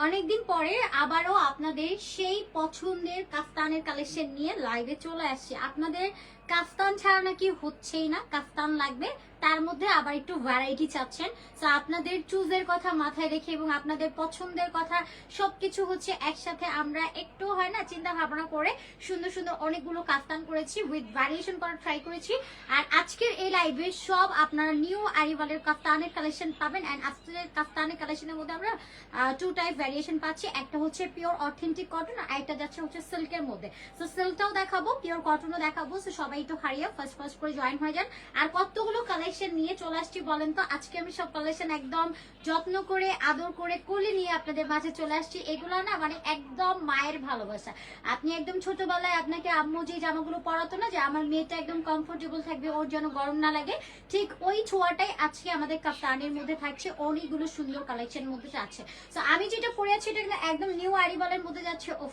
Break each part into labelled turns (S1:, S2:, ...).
S1: অনেকদিন পরে আবারও আপনাদের সেই পছন্দের কাস্তানের কালেকশন নিয়ে লাইভে চলে আসছি। আপনাদের কাফতান ছাড়া নাকি হচ্ছেই না, কাফতান লাগবে। তার মধ্যে আবার একটু ভ্যারাইটি চাচ্ছেন। তো আপনাদের চুজের কথা মাথায় রেখে এবং আপনাদের পছন্দের কথা সবকিছু হচ্ছে একসাথে। আমরা একটু হয় না, চিন্তা ভাবনা করে সুন্দর সুন্দর অনেকগুলো কাফতান করেছি উইথ ভ্যারিয়েশন করার ট্রাই করেছি। আর আজকের এই লাইভে সব আপনারা নিউ আরিভালের কাফতানের কালেকশন পাবেন। অ্যান্ড আজকের কাফতানের কালেকশনের মধ্যে আমরা টু টাইপ ভ্যারিয়েশন পাচ্ছি। একটা হচ্ছে পিওর অথেন্টিক কটন আর একটা যাচ্ছে হচ্ছে সিল্কের মধ্যে। তো সিল্কটাও দেখাবো পিওর কটনও দেখাবো। তো সবাই একটু হারিয়ে ফার্স্ট ফার্স্ট করে জয়েন হয়ে যান। আর কতগুলো কালেকশন নিয়ে চলে আসছি বলেন তো? আজকে আমি সব কালেকশন একদম যত্ন করে, আদর করে, কোলে নিয়ে আপনাদের মাঝে চলে আসছি। এগুলো না মানে একদম মায়ের ভালোবাসা। আপনি একদম ছোটবেলায় আপনাকে আম্মু যে জামাগুলো পরাতো না, যে আমার মেয়েটা একদম কমফোর্টেবল থাকবে, ওর যেন গরম না লাগে, ঠিক ওই ছোঁয়াটাই আজকে আমাদের কাপ্তানের মধ্যে থাকছে। অনেকগুলো সুন্দর কালেকশন মধ্যে আছে। তো আমি যেটা পরে আছি, এটা একদম নিউ আরিবালের মধ্যে যাচ্ছে। ও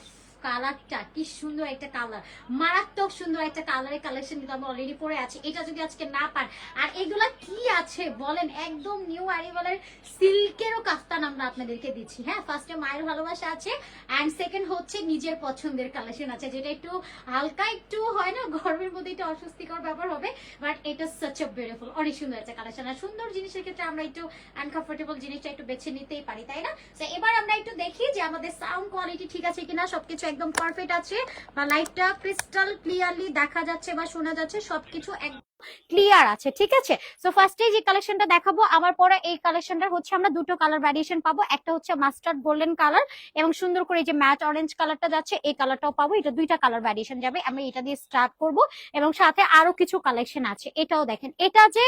S1: কালারটা, কি সুন্দর একটা কালার মারাত্মক সুন্দর একটা কালারের কালেকশন কিন্তু আমরা অলরেডি পরে আছি। এটা যদি আজকে না পান, আর এগুলা কি আছে বলেন? একদম নিউ আরিবালের সিল্কেরও কাফতান আমরা আপনাদেরকে দিচ্ছি। হ্যাঁ ফার্স্টে মায়ের ভালোবাসা আছে অ্যান্ড সেকেন্ড হচ্ছে নিজের পছন্দের কালেকশন আছে, যেটা একটু হালকা, একটু হয় না, গরমের মধ্যে একটু অস্বস্তিকর ব্যাপার হবে বাট এটা সাচ আ বিউটিফুল অনেক সুন্দর একটা কালেকশন আর সুন্দর জিনিসের ক্ষেত্রে আমরা একটু আনকমফোর্টেবল জিনিসটা একটু বেছে নিতেই পারি, তাই না? তো এবার আমরা একটু দেখি যে আমাদের সাউন্ড কোয়ালিটি ঠিক আছে কিনা, সবকিছু একদম পারফেক্ট আছে। বা লাইটটা ক্রিস্টাল ক্লিয়ারলি দেখা যাচ্ছে বা শোনা যাচ্ছে সবকিছু একদম ক্লিয়ার আছে, ঠিক আছে? সো ফার্স্টে যে কালেকশনটা দেখাবো আমার পরে এই কালেকশনটা হচ্ছে আমরা দুটো কালার ভ্যারিয়েশন পাবো। একটা হচ্ছে মাস্টার্ড গোল্ডেন কালার এবং সুন্দর করে যে ম্যাট অরেঞ্জ কালারটা যাচ্ছে, এই কালারটাও পাবো। এটা দুইটা কালার ভ্যারিয়েশন যাবে। আমরা এটা দিয়ে স্টার্ট করব এবং সাথে আরও কিছু কালেকশন আছে। এটাও দেখেন। এটা যে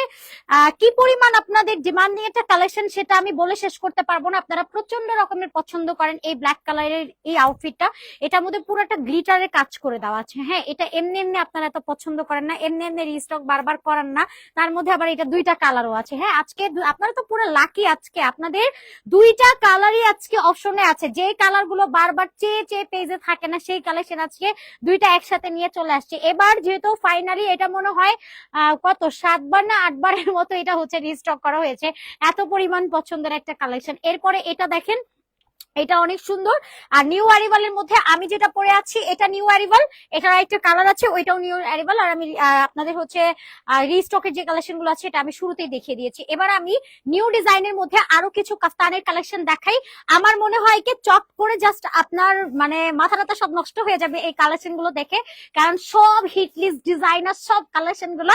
S1: কি পরিমাণ আপনাদের ডিমান্ড নিয়ে একটা কালেকশন সেটা আমি বলে শেষ করতে পারব না। আপনারা প্রচণ্ড রকমের পছন্দ করেন এই ব্ল্যাক কালারের এই আউটফিটটা এটার মধ্যে পুরো একটা গ্লিটারের কাজ করে দেওয়া আছে। হ্যাঁ এটা এমনি এমনি আপনারা এত পছন্দ করেন না। এমনি এমনি রিস্টক বারবার করান না, তার মধ্যে আবার এটা দুইটা কালারও আছে। হ্যাঁ আজকে আপনারা তো পুরো লাকি আজকে। আপনাদের দুইটা কালারই আজকে অপশনে আছে। যে কালারগুলো বারবার চেয়ে চেয়ে পেজে থাকে না, সেই কালেকশন আজকে দুইটা একসাথে নিয়ে চলে আসছে। এবার যেহেতু ফাইনালি এটা মনে হয় কত? সাতবার না আটবারের মতো এটা হচ্ছে রিস্টক করা হয়েছে। এত পরিমাণ পছন্দের একটা কালেকশন এরপরে এটা দেখেন এটা অনেক সুন্দর। আর নিউ অ্যারিভালের মধ্যে আমি যেটা পরে আছি, এটা নিউ অ্যারিভাল এটার একটা কালার আছে, ওইটাও নিউ অ্যারিভাল আর আমি আপনাদের হচ্ছে রিস্টকের যে কালেকশনগুলো আছে, এটা আমি শুরুতেই দেখিয়ে দিয়েছি। এবার আমি নিউ ডিজাইনের মধ্যে আরও কিছু কাফতানের কালেকশন দেখাই। আমার মনে হয় কি, চট করে জাস্ট আপনার মানে মাথা টাথা সব নষ্ট হয়ে যাবে এই কালেকশনগুলো দেখে। কারণ সব হিটলিস্ট ডিজাইনার সব কালেকশনগুলো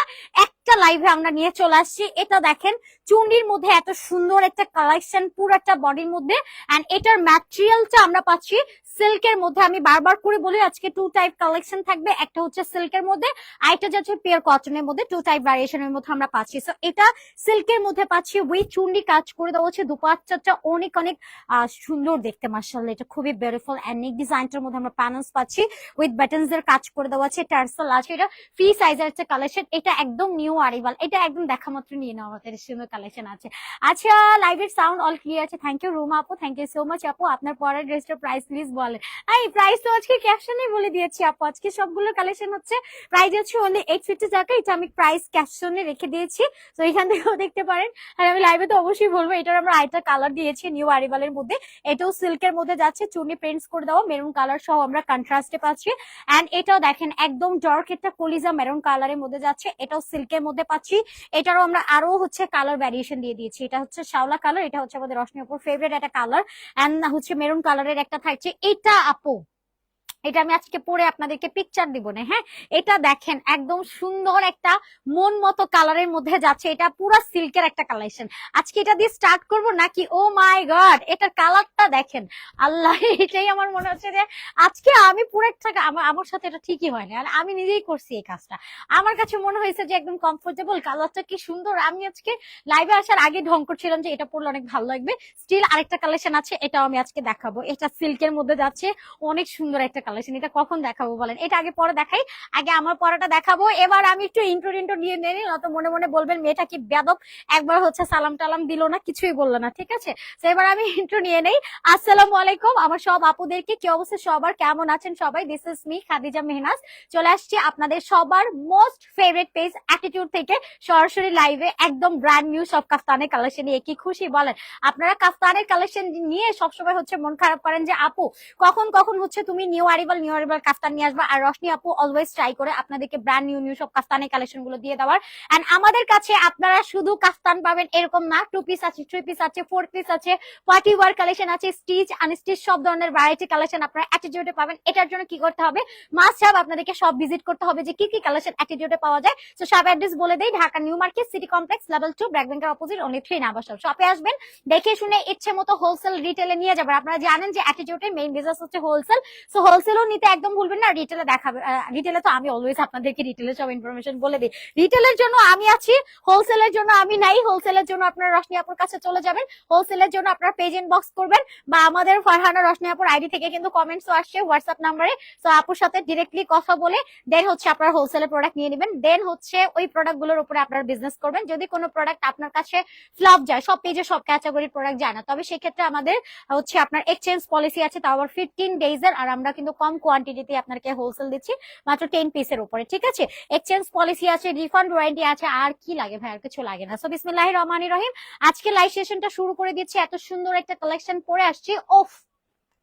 S1: একটা লাইভে আমরা নিয়ে চলে আসছি। এটা দেখেন চুন্ডির মধ্যে এত সুন্দর একটা কালেকশন পুরো একটা বডির মধ্যে। এন্ড এটার ম্যাটেরিয়ালটা আমরা পাচ্ছি সিল্কের মধ্যে। আমি বারবার করে বলি, আজকে টু টাইপ কালেকশন থাকবে। একটা হচ্ছে সিল্কের মধ্যে আরেকটা যাচ্ছে পিওর কটনের মধ্যে টু টাইপ ভ্যারিয়েশনের মধ্যে আমরা পাচ্ছি। সো এটা সিল্কের মধ্যে পাচ্ছি। উইথ চুন্ডি কাজ করে দেওয়া হচ্ছে। দুপাচ্চাটা অনেক অনেক সুন্দর দেখতে মার্শাল এটা খুবই বিউটিফুল অ্যানিক ডিজাইনটার মধ্যে আমরা প্যানেলস পাচ্ছি। উইথ বাটনস কাজ করে দেওয়া আছে টার্সেল আছে। এটা ফ্রি সাইজের একটা কালেকশন এটা একদম নিউ আরিভাল এটা একদম দেখা মাত্র নিয়ে নেওয়া আমাদের সুন্দর কালেকশন আছে। আচ্ছা লাইভের সাউন্ড অল ক্লিয়ার আছে। থ্যাংক ইউ রুমা আপু থ্যাংক ইউ সো মাচ আপু। আপনার পরের ড্রেসটার প্রাইস প্লিজ বলেন এই প্রাইস তো আজকে ক্যাপশনে বলে দিয়েছি আপু। আজকে সবগুলো কালেকশন হচ্ছে প্রাইস হচ্ছে অনলি এইট ফিফটি টাকা। এটা আমি প্রাইস ক্যাপশনে রেখে দিয়েছি। তো এখান থেকেও দেখতে পারেন। আর আমি লাইভে তো অবশ্যই বলব, এটার আমরা আরেকটা কালার দিয়েছি নিউ আরিভালের মধ্যে। এটাও সিল্কের মধ্যে যাচ্ছে, চুনি প্রিন্টস করে দেওয়া মেরুন কালার সহ আমরা কন্ট্রাস্টে পাচ্ছি। এন্ড এটাও দেখেন, একদম ডার্ক একটা কলিজা মেরুন কালারের মধ্যে যাচ্ছে, এটাও সিল্কের মধ্যে পাচ্ছি। এটারও আমরা আরও হচ্ছে কালার ভ্যারিয়েশন দিয়ে দিয়েছি। এটা হচ্ছে শাওলা কালার এটা হচ্ছে আমাদের রশ্মি অপুর ফেভারিট একটা কালার অ্যান্ড হচ্ছে মেরুন কালারের একটা থাকছে। এটা আপু এটা আমি আজকে পরে আপনাদেরকে পিকচার দিব না হ্যাঁ? এটা দেখেন, একদম সুন্দর একটা মন মতো কালারের মধ্যে যাচ্ছে। এটা পুরো সিল্কের একটা কালেকশন আজকে এটা দিয়ে স্টার্ট করব নাকি? ও মাই গড এটার কালারটা দেখেন। আল্লাহ, এটাই আমার মনে হচ্ছে যে আজকে আমি পুরো একটা আমার সাথে এটা ঠিকই হয় না। আমি নিজেই করছি এই কাজটা। আমার কাছে মনে হয়েছে যে একদম কমফোর্টেবল কালারটা কি সুন্দর। আমি আজকে লাইভে আসার আগে ঢং করছিলাম যে এটা পরলে অনেক ভালো লাগবে। স্টিল আরেকটা কালেকশন আছে, এটাও আমি আজকে দেখাবো। এটা সিল্কের মধ্যে যাচ্ছে। অনেক সুন্দর একটা কালেকশন এটা কখন দেখাবো বলেন? এটা আগে পরে দেখাই, আগে আমার পরাটা দেখাবো। এবার আমি একটু ইন্ট্রো ইন্ট্রো নিয়ে নেই অত মনে মনে বলবেন, মেয়েটা কি বেদব একবার হচ্ছে সালাম টালাম দিল না, কিছুই বলল না, ঠিক আছে? তো এবার আমি ইন্ট্রো নিয়ে নেই। আসসালামু আলাইকুম, আমার সব আপুদেরকে কি অবস্থা? সবার কেমন আছেন সবাই? This is me Khadija Mehnaz চলে আসছি আপনাদের সবার মোস্ট ফেভারিট পেজ অ্যাটিটিউড থেকে। সরাসরি লাইভে একদম ব্র্যান্ড নিউ সব কাফতানের কালেকশন নিয়ে। কি খুশি বলেন? আপনারা কাফতানের কালেকশন নিয়ে সবসময় হচ্ছে মন খারাপ করেন যে, আপু, কখন কখন হচ্ছে তুমি নিউ আরিবাল নিউ আরিবাল কাফতান নিয়ে আসবা। আর রশনি আপু অলওয়েজ ট্রাই করে আপনাদেরকে ব্র্যান্ড নিউ নিউ সব কাফতানের কালেকশনগুলো দিয়ে দেওয়ার। এন্ড আমাদের কাছে আপনারা শুধু কাফতান পাবেন এরকম না টু পিস আছে থ্রি পিস আছে ফোর পিস আছে পার্টি ওয়ার কালেকশন আছে স্টিচ আনস্টিচ সব ধরনের ভ্যারাইটি কালেকশন আপনারা অ্যাটিটিউডে পাবেন। এটার জন্য কি করতে হবে? মাস্ট হ্যাভ আপনাদেরকে সব ভিজিট করতে হবে যে কি কি কালেকশন অ্যাটিটিউডে পাওয়া যায়। তো সব অ্যাড্রেস বলে দেই, Dhaka new market city complex level two BRAC ব্যাংকের opposite only three number shop শপে আসবেন, দেখে শুনে ইচ্ছে মতো হোলসেল রিটেলে নিয়ে যাবেন। আপনারা জানেন যে অ্যাটিটিউডের মেইন বিজনেস হচ্ছে হোলসেল সো হোলসেলও নিতে একদম ভুলবেন না রিটেলে দেখাবে রিটেলে তো আমি অলওয়েজ আপনাদেরকে রিটেলে সব ইনফরমেশন বলে দিই। রিটেলের জন্য আমি আছি হোলসেলের জন্য আমি নাই হোলসেলের জন্য আপনারা রশনি আপুর কাছে চলে যাবেন হোলসেলের জন্য আপনারা পেজ ইনবক্স করবেন, বা আমাদের ফারহানা রশনি আপুর আইডি থেকে কিন্তু কমেন্টসও আসছে হোয়াটসঅ্যাপ নাম্বারে সো আপুর সাথে ডিরেক্টলি কথা বলে দেন হচ্ছে আপনারা হোলসেলের প্রোডাক্ট নিয়ে নেবেন দেন হচ্ছে ওই প্রোডাক্টগুলোর উপরে আপনার বিজনেস করবেন। যদি কোনো প্রোডাক্ট আপনার কাছে ফ্লপ যায়, সব পেজে সব ক্যাটাগরির প্রোডাক্ট যায় না, তবে সেক্ষেত্রে আমাদের হচ্ছে আপনার এক্সচেঞ্জ পলিসি আছে, তাও আবার ফিফটিন ডেজ এর, আর আমরা কিন্তু কম কোয়ান্টিটিতে আপনাকে হোলসেল দিচ্ছি, মাত্র টেন পিসের উপরে, ঠিক আছে? এক্সচেঞ্জ পলিসি আছে রিফান্ড ওয়ারেন্টি আছে, আর কি লাগে ভাই? আর কিছু লাগে না। সো বিসমিল্লাহ রহমান রহিম, আজকে লাইভ সেশনটা শুরু করে দিচ্ছি। এত সুন্দর একটা কালেকশন পরে আসছি। ওফ!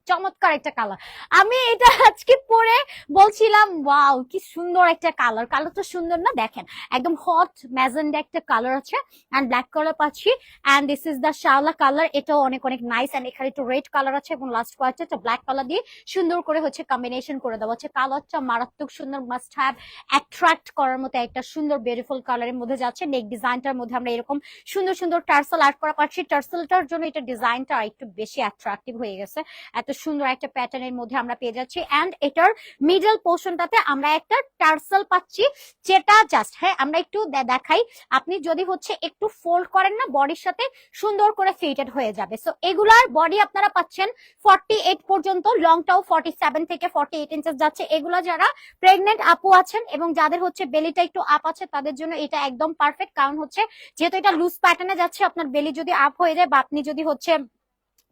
S1: চমৎকার একটা কালার আমি এটা আজকে পরে বলছিলাম ওয়াও কি সুন্দর একটা কালার কালার তো সুন্দর না, দেখেন, একদম হট ম্যাজেন্ডা একটা কালার আছে এন্ড ব্ল্যাক কালার পাচ্ছি এন্ড দিস ইজ দ্য শাওলা কালার এটাও অনেক অনেক নাইস এন্ড এখানে একটু রেড কালার আছে, এবং লাস্ট কোয়ার্টারটা ব্ল্যাক কালার দিয়ে সুন্দর করে হচ্ছে কম্বিনেশন করে দেওয়া হচ্ছে কালারটা মারাত্মক সুন্দর মাস্ট হ্যাভ অ্যাট্রাক্ট করার মতো একটা সুন্দর বিউটিফুল কালারের মধ্যে যাচ্ছে। নেক ডিজাইনটার মধ্যে আমরা এরকম সুন্দর সুন্দর টার্সেল আর্ট করা পাচ্ছি। টার্সেলটার জন্য এটা ডিজাইনটা একটু বেশি অ্যাট্রাকটিভ হয়ে গেছে। এত সুন্দর একটা প্যাটার্নের মধ্যে আমরা পেয়ে যাচ্ছি। এন্ড এটার মিডল পোর্শনটাতে আমরা একটা টার্সেল পাচ্ছি, যেটা জাস্ট হ্যাঁ আমরা একটু দেখাই। আপনি যদি হচ্ছে একটু ফোল্ড করেন না বডির সাথে সুন্দর করে ফিটেড হয়ে যাবে। সো এগুলার বডি আপনারা পাচ্ছেন ফর্টি পর্যন্ত লংটাও ফর্টি থেকে ফর্টি এইট ইঞ্চেস যাচ্ছে। এগুলা যারা প্রেগনেন্ট আপু আছেন এবং যাদের হচ্ছে বেলিটা একটু আপ আছে, তাদের জন্য এটা একদম পারফেক্ট কারণ হচ্ছে, যেহেতু এটা লুজ প্যাটার্নে যাচ্ছে, আপনার বেলি যদি আপ হয়ে যায় বা আপনি যদি হচ্ছে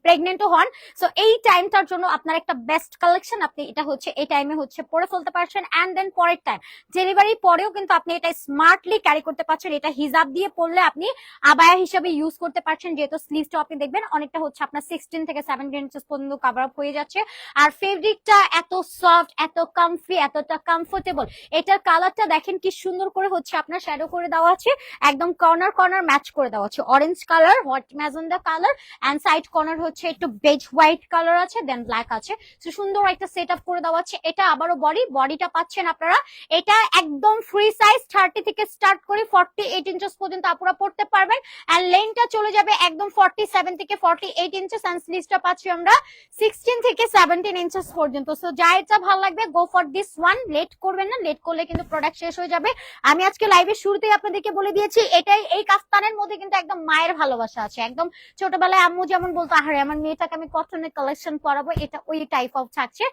S1: প্রেগনেন্টও হন। সো এই টাইমটার জন্য আপনার একটা বেস্ট কালেকশন আপনি, এটা হচ্ছে, এই টাইমে হচ্ছে পরে ফেলতে পারছেন অ্যান্ড দেন পরের টাইম ডেলিভারি পরেও কিন্তু আপনি এটা স্মার্টলি ক্যারি করতে পারছেন, এটা হিজাব দিয়ে পড়লে আপনি আবায়া হিসেবে ইউজ করতে পারছেন, যেহেতু স্লিভটা আপনি দেখবেন, অনেকটা হচ্ছে আপনার সিক্সটিন থেকে সেভেন্টিন ইঞ্চেস পর্যন্ত কাভার আপ হয়ে যাচ্ছে। আর ফেব্রিকটা এত সফট এত কমফি এতটা কমফোর্টেবল এটার কালারটা দেখেন কি সুন্দর করে হচ্ছে আপনার শ্যাডো করে দেওয়া আছে, একদম কর্নার কর্নার ম্যাচ করে দেওয়া আছে। Orange colour white magenta colour and side corner হচ্ছে একটু বেজ হোয়াইট কালার আছে দেন ব্ল্যাক আছে। তো সুন্দর একটা সেট আপ করে দেওয়া আছে। এটা আবারও বডি বডিটা পাচ্ছেন আপনারা। এটা একদম ফ্রি সাইজ থার্টি থেকে স্টার্ট করে ফর্টি এইট ইঞ্চেস পর্যন্ত আপনারা পড়তে পারবেন। অ্যান্ড লেনটা চলে যাবে একদম ফর্টি সেভেন থেকে ফর্টি এইট ইঞ্চেস অ্যান্ড স্লিভসটা পাচ্ছি আমরা সিক্সটিন থেকে সেভেন্টিন ইঞ্চেস পর্যন্ত। সো যা এটা ভালো লাগবে go for this one late করবেন না লেট করলে কিন্তু প্রোডাক্ট শেষ হয়ে যাবে। আমি আজকে লাইভের শুরুতেই আপনাদেরকে বলে দিয়েছি, এটাই এই কাস্তানের মধ্যে কিন্তু একদম মায়ের ভালোবাসা আছে। একদম ছোটবেলায় আম্মু যেমন বলতো, আহারে আমার মেয়েটাকে আমি কটনের কালেকশন পরাবো, এটা ওই টাইপ অফ থাকছে।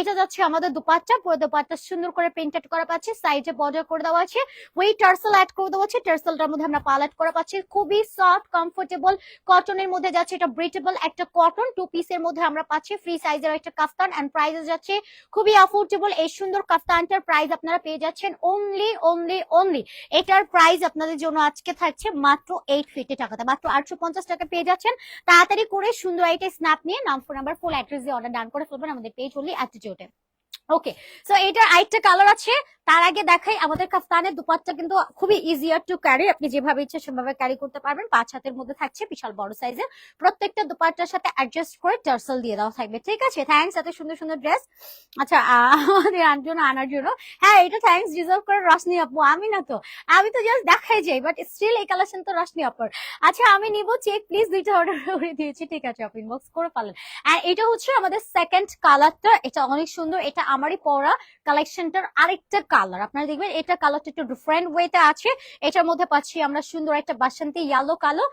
S1: এটা যাচ্ছে আমাদের দুপাট্টা, পুরো দুপাট্টা সুন্দর করে প্রিন্টেড করা পাচ্ছি সাইডে বর্ডার করে দেওয়া আছে ওই টার্সেল অ্যাড করে দেওয়া আছে টার্সেলটার মধ্যে আমরা পাল অ্যাড করা পাচ্ছি। খুবই সফট কমফোর্টেবল কটনের মধ্যে যাচ্ছে এটা ব্রিটেবল একটা কটন টু পিসের মধ্যে আমরা পাচ্ছি ফ্রি সাইজের একটা কাফতান এন্ড প্রাইসে যাচ্ছে, খুবই অ্যাফোর্ডেবল এই সুন্দর কাফতানটার প্রাইস আপনারা পেয়ে যাচ্ছেন অনলি অনলি অনলি এটার প্রাইস আপনাদের জন্য আজকে থাকছে মাত্র এইট ফিফটি টাকাতে, মাত্র আটশো পঞ্চাশ টাকা পেয়ে যাচ্ছেন। তাড়াতাড়ি করে সুন্দর একটা স্ন্যাপ নিয়ে নাম ফোন নাম্বার ফুল অ্যাড্রেস দিয়ে অর্ডার ডান করে ফেলবেন আমাদের পেজ হলি অ্যাটিটিউডে ওকে সো এটার আরেকটা কালার আছে। তার আগে দেখাই আমাদের কাফতানের দুপাট্টা কিন্তু খুবই ইজিয়ার টু ক্যারি আপনি যেভাবে ইচ্ছে সেভাবে ক্যারি করতে পারবেন। পাঁচ হাতের মধ্যে থাকছে, বিশাল বড় সাইজের প্রত্যেকটা দুপাট্টার সাথে অ্যাডজাস্ট করে টার্সেল দিয়ে দেওয়া থাকবে, ঠিক আছে? থ্যাঙ্কস এত সুন্দর সুন্দর ড্রেস আচ্ছা আমাদের আনার আনার জন্য। হ্যাঁ এটা থ্যাঙ্কস ডিজার্ভ করে রশনি আপু। আমি না তো, আমি তো জাস্ট দেখাই যাই বাট স্টিল এই কালেকশন তো রশনি আপুর। আচ্ছা আমি নিব চেক প্লিজ দুইটা অর্ডার করে দিয়েছি। ঠিক আছে, আপনি ইনবক্স করে পারলেন। আর এটা হচ্ছে আমাদের সেকেন্ড কালারটা এটা অনেক সুন্দর। এটা আমারই পরা কালেকশনটার আরেকটা কালার আপনারা দেখবেন, এটা কালারটা একটু ডিফারেন্ট ওয়েতে আছে। এটার মধ্যে পাচ্ছি আমরা সুন্দর একটা বাসন্তী ইয়েলো কালো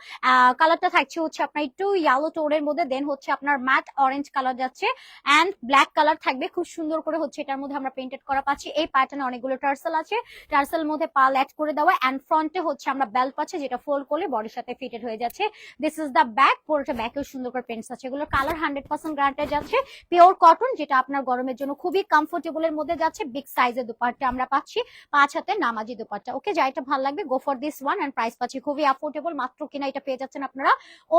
S1: কালারটা থাকছে হচ্ছে আপনার একটু ইয়েলো টোনের মধ্যে দেন হচ্ছে আপনার ম্যাট অরেঞ্জ কালার যাচ্ছে। অ্যান্ড ব্ল্যাক কালার থাকবে, খুব সুন্দর করে হচ্ছে এটার মধ্যে আমরা পেন্টেড করা পাচ্ছি। এই প্যাটার্নে অনেকগুলো টার্সেল আছে। টার্সেল মধ্যে পাল অ্যাড করে দেওয়া। অ্যান্ড ফ্রন্টে হচ্ছে আমরা বেল্ট পাচ্ছি, যেটা ফোল্ড করলে বডির সাথে ফিটেড হয়ে যাচ্ছে। দিস ইজ দ্য ব্যাক পুরোটা ব্যাকেও সুন্দর করে পেন্টস আছে। এগুলোর কালার হান্ড্রেড পার্সেন্ট গ্রান্টেড যাচ্ছে। পিওর কটন যেটা আপনার গরমের জন্য খুবই কমফোর্টেবল এর মধ্যে যাচ্ছে বিগ সাইজের দুপাট্টা আমরা পাচ্ছি, পাঁচ হাতে নামাজি দুপাট্টা। ওকে যা এটা ভালো লাগবে go for this one and price পাচ্ছি খুবই অ্যাফোর্ডেবল মাত্র কিনা এটা পেয়ে যাচ্ছেন আপনারা।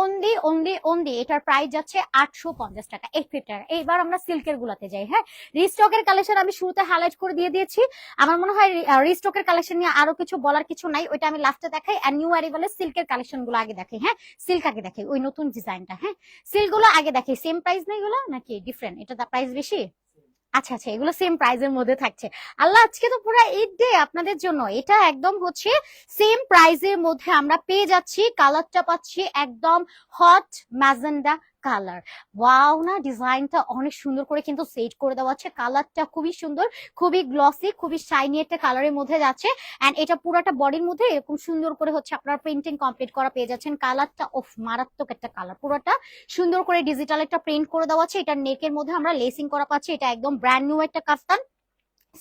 S1: অনলি অনলি অনলি এটার প্রাইস যাচ্ছে আটশো পঞ্চাশ টাকা এক ফিট টাকা এইবার আমরা সিল্কের গুলাতে যাই হ্যাঁ? রিস্টকের কালেকশন আমি শুরুতে হাইলাইট করে দিয়ে দিয়েছি। আমার মনে হয় রিস্টকের কালেকশন নিয়ে আরও কিছু বলার কিছু নাই, ওইটা আমি লাস্টে দেখাই। আর নিউ অ্যারিভেলের সিল্কের কালেকশনগুলো আগে দেখাই হ্যাঁ? সিল্ক আগে দেখাই, ওই নতুন ডিজাইনটা হ্যাঁ? সিল্কগুলো আগে দেখাই সেম প্রাইস না এগুলো নাকি ডিফারেন্ট এটা প্রাইস বেশি? আচ্ছা আচ্ছা এগুলো সেম প্রাইজের মধ্যে থাকছে। আল্লাহ, আজকে তো পুরো ঈদ ডে আপনাদের জন্য। এটা একদম হচ্ছে সেম প্রাইজের মধ্যে আমরা পেয়ে যাচ্ছি। কালারটা পাচ্ছি একদম হট ম্যাজেন্ডা কালার। ওয়াও না, ডিজাইনটা অনেক সুন্দর করে কিন্তু সেট করে দেওয়া আছে। কালারটা খুবই সুন্দর, খুবই গ্লসি খুবই শাইনি একটা কালারের মধ্যে যাচ্ছে। এন্ড এটা পুরোটা বডির মধ্যে এরকম সুন্দর করে হচ্ছে আপনার প্রিন্টিং কমপ্লিট করা পেয়ে যাচ্ছেন। কালারটা অফ মারাত্মক একটা কালার পুরোটা সুন্দর করে ডিজিটাল একটা প্রিন্ট করে দেওয়া আছে। এটা নেকের মধ্যে আমরা লেসিং করা পাচ্ছি। এটা একদম ব্র্যান্ড নিউ একটা কাফতান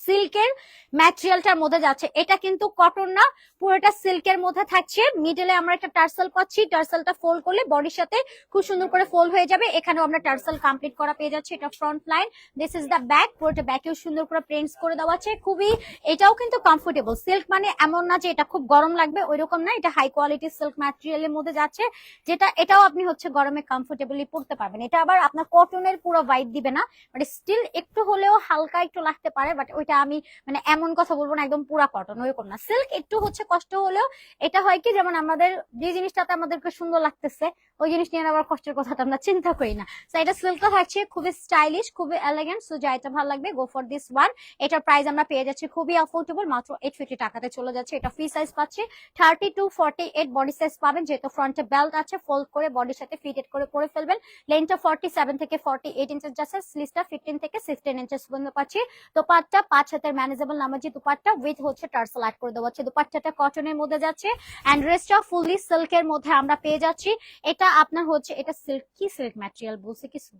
S1: সিল্কের ম্যাটেরিয়ালটার মধ্যে যাচ্ছে। এটা কিন্তু কটন না, পুরোটা সিল্কের মধ্যে থাকছে। মিডলে আমরা একটা টার্সেল পাচ্ছি টার্সেলটা ফোল্ড করলে বডির সাথে খুব সুন্দর করে ফোল্ড হয়ে যাবে। এখানেও আমরা টার্সেল কমপ্লিট করা পেয়ে যাচ্ছে, এটা front line this is the back পুরোটা ব্যাকেও সুন্দর করে প্রিন্টস করে দেওয়া আছে। খুবই, এটাও কিন্তু কমফোর্টেবল সিল্ক মানে এমন না যে এটা খুব গরম লাগবে ওই রকম না। এটা হাই কোয়ালিটি সিল্ক ম্যাটেরিয়ালের মধ্যে যাচ্ছে, যেটা, এটাও আপনি হচ্ছে গরমে কমফোর্টেবলি পড়তে পারবেন। এটা আবার আপনার কটনের পুরো ভাইব দিবে না বাট স্টিল একটু হলেও হালকা একটু লাগতে পারে বাট ওইটা আমি মানে এমন কথা বলব না, একদম পুরা কটন ওইরকম না। সিল্ক একটু হচ্ছে কষ্ট হলেও এটা হয় কি, যেমন আমাদের যে জিনিসটাতে আমাদেরকে সুন্দর লাগতেছে ওই জিনিস নিয়ে আবার কষ্টের কথাটা আমরা চিন্তা করি না। এটা সিল্কটা থাকছে খুবই স্টাইলিশ খুবই এলিগেন্ট সো যা এটা ভালো লাগবে গো ফর দিস ওয়ান এটার প্রাইস আমরা পেয়ে যাচ্ছি খুবই অ্যাফোর্ডেবল মাত্র এইট ফিফটি টাকাতে চলে যাচ্ছে। এটা ফ্রি সাইজ পাচ্ছে। Thirty to forty eight body size পাবেন, যেহেতু ফ্রন্টে বেল্ট আছে ফোল্ড করে বডির সাথে ফিটেড করে পরে ফেলবেন। লেনটা ফর্টি সেভেন থেকে ফর্টি এইট ইঞ্চেস যাচ্ছে স্লিভটা ফিফটিন থেকে সিক্সটিন ইঞ্চেস পর্যন্ত পাচ্ছি। দোপাট্টা পাঁচ হাতের ম্যানেজেবল নামাজি দুপাট্টা উইথ হচ্ছে টার্সেল অ্যাড করে দেওয়া হচ্ছে। দুপাট্টাটা কটনের মধ্যে যাচ্ছে। অ্যান্ড রেস্টটা ফুললি সিল্কের মধ্যে আমরা পেয়ে যাচ্ছি। এটা আপনার হচ্ছে এটা সিল্ক কি সিল্ক ম্যাটেরিয়াল বলছে কিছু?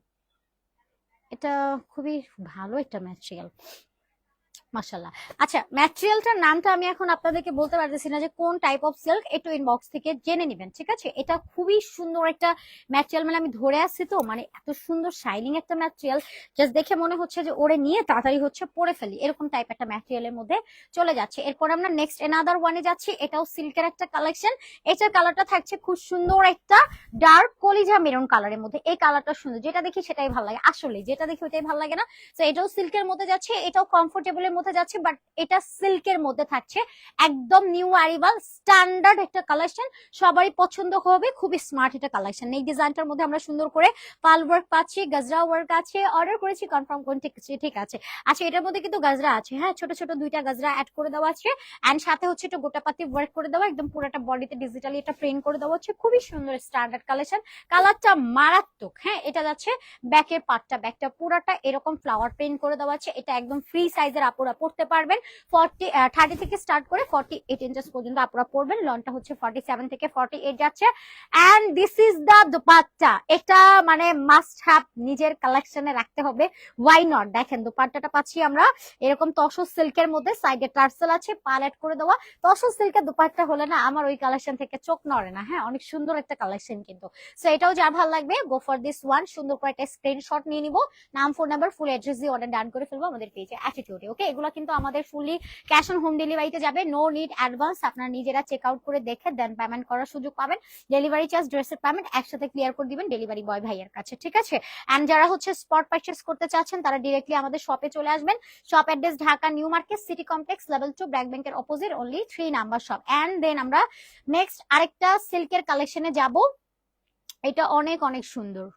S1: এটা খুবই ভালো একটা ম্যাটেরিয়াল মাশাল্লাহ আচ্ছা ম্যাটেরিয়ালটার নামটা আমি এখন আপনাদেরকে বলতে পারতেছি না যে কোন টাইপ অফ সিল্ক একটু ইনবক্স থেকে জেনে নেবেন, ঠিক আছে? এটা খুবই সুন্দর একটা ম্যাটেরিয়াল মানে আমি ধরে আসছি তো মানে এত সুন্দর শাইনিং একটা ম্যাটেরিয়াল জাস্ট দেখে মনে হচ্ছে যে ওরে নিয়ে তাড়াতাড়ি হচ্ছে পরে ফেলি, এরকম টাইপ একটা ম্যাটেরিয়ালের মধ্যে চলে যাচ্ছে। এরপর আমরা নেক্সট এনাদার ওয়ানে যাচ্ছি, এটাও সিল্কের একটা কালেকশন এটার কালারটা থাকছে খুব সুন্দর একটা ডার্ক কলিজা মেরুন কালারের মধ্যে, এই কালারটা সুন্দর, যেটা দেখি সেটাই ভালো লাগে, আসলে যেটা দেখি ওইটাই ভালো লাগে না, তো এটাও সিল্কের মধ্যে যাচ্ছে, এটাও কমফোর্টেবলের মধ্যে যাচ্ছে বাট এটা সিল্কের মধ্যে থাকছে। একদম নিউ অ্যারিভাল স্ট্যান্ডার্ড একটা কালেকশন সবারই পছন্দ হবে, খুবই স্মার্ট একটা কালেকশন এই ডিজাইনটার মধ্যে আমরা সুন্দর করে পাল ওয়ার্ক পাচ্ছি গাজরা ওয়ার্ক আছে অর্ডার করেছি কনফার্ম করুন ঠিক আছে ঠিক আছে। আচ্ছা এটার মধ্যে কিন্তু গাজরা আছে হ্যাঁ? ছোট ছোট দুইটা গাজরা অ্যাড করে দেওয়া আছে। এন্ড সাথে হচ্ছে একটু গোটাপাতি ওয়ার্ক করে দেওয়া, একদম পুরোটা বডিতে ডিজিটালি এটা প্রিন্ট করে দেওয়া হচ্ছে। খুবই সুন্দর স্ট্যান্ডার্ড কালেকশন কালারটা মারাত্মক হ্যাঁ? এটা যাচ্ছে ব্যাকের পার্টটা ব্যাকটা পুরাটা এরকম ফ্লাওয়ার প্রিন্ট করে দেওয়া আছে। এটা একদম ফ্রি সাইজের আপুরা পড়তে পারবেন। ফর্টি থার্টি থেকে স্টার্ট করে ফর্টি এইট ইঞ্চেস পর্যন্ত আপুরা পড়বেন। লনটা হচ্ছে ফর্টি সেভেন থেকে ফর্টি এইট যাচ্ছে। And this is the dupatta. এটা মানে মাস্ট হ্যাভ নিজের কালেকশনে রাখতে হবে। ওয়াই নট দেখেন, দুপাট্টাটা পাচ্ছি আমরা। এরকম তসর সিল্কের মধ্যে সাইডে টার্সেল আছে পাল অ্যাড করে দেওয়া। তসর সিল্কের দুপাট্টা হলে না আমার ওই কালেকশন থেকে চোখ নড়ে না হ্যাঁ? অনেক সুন্দর একটা কালেকশন কিন্তু। সো এটাও যার ভালো লাগবে গো ফর দিস ওয়ান সুন্দর করে একটা স্ক্রিনশট নিয়ে নিব। নাম ফোন নাম্বার ফুল অ্যাড্রেস দিয়ে অর্ডার ডান করে ফেলব আমাদের পেজে অ্যাটিটিউডে ওকে এগুলো কিন্তু আমাদের ফুলি ক্যাশ অন হোম ডেলিভারিতে যাবে। নো নিড অ্যাডভান্স আপনারা নিজেরা চেক আউট করে দেখে দেন পেমেন্ট করার সুযোগ পাবেন। ডেলিভারি চার্জ ড্রেসের পেমেন্ট একসাথে ক্লিয়ার করে দিবেন ডেলিভারি বয় ভাইয়ের কাছে, ঠিক আছে? এন্ড যারা হচ্ছে স্পট পারচেস করতে চাচ্ছেন, তারা ডিরেক্টলি আমাদের শপে চলে আসবেন। Shop address Dhaka new market city complex level two BRAC ব্যাংকের opposite only three number shop and then আমরা নেক্সট আরেকটা সিল্কের কালেকশনে যাব। এটা অনেক অনেক সুন্দর।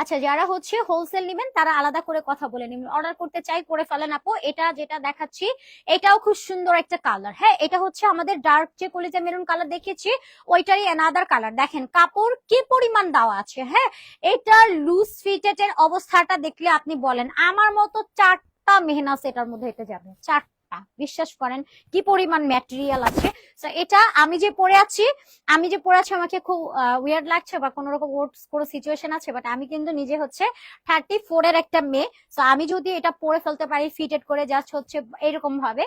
S1: আচ্ছা যারা হচ্ছে হোলসেল নেবেন, তারা আলাদা করে কথা বলে নেবেন। অর্ডার করতে চাই, করে ফেলেন আপু। এটা যেটা দেখাচ্ছি, এটাও খুব সুন্দর একটা কালার হ্যাঁ এটা হচ্ছে আমাদের ডার্ক যে কলিজা মেরুন কালার দেখেছি, ওইটারই অ্যানাদার কালার দেখেন, কাপড় কি পরিমাণ দেওয়া আছে হ্যাঁ? এটা লুজ ফিটেড এর অবস্থাটা দেখলে আপনি বলেন, আমার মতো চারটা মেহনাস এটার মধ্যে এটা যাবে। চারটা, বিশ্বাস করেন, কি পরিমাণ ম্যাটেরিয়াল আছে। তো এটা আমি যে পরে আছি, আমি যে পড়ে আছি আমাকে খুব উইয়ার্ড লাগছে বা কোনো রকম কোনো সিচুয়েশন আছে বাট আমি কিন্তু নিজে হচ্ছে থার্টি ফোর এর একটা মেয়ে। তো আমি যদি এটা পরে ফেলতে পারি ফিটেড করে জাস্ট হচ্ছে এরকম ভাবে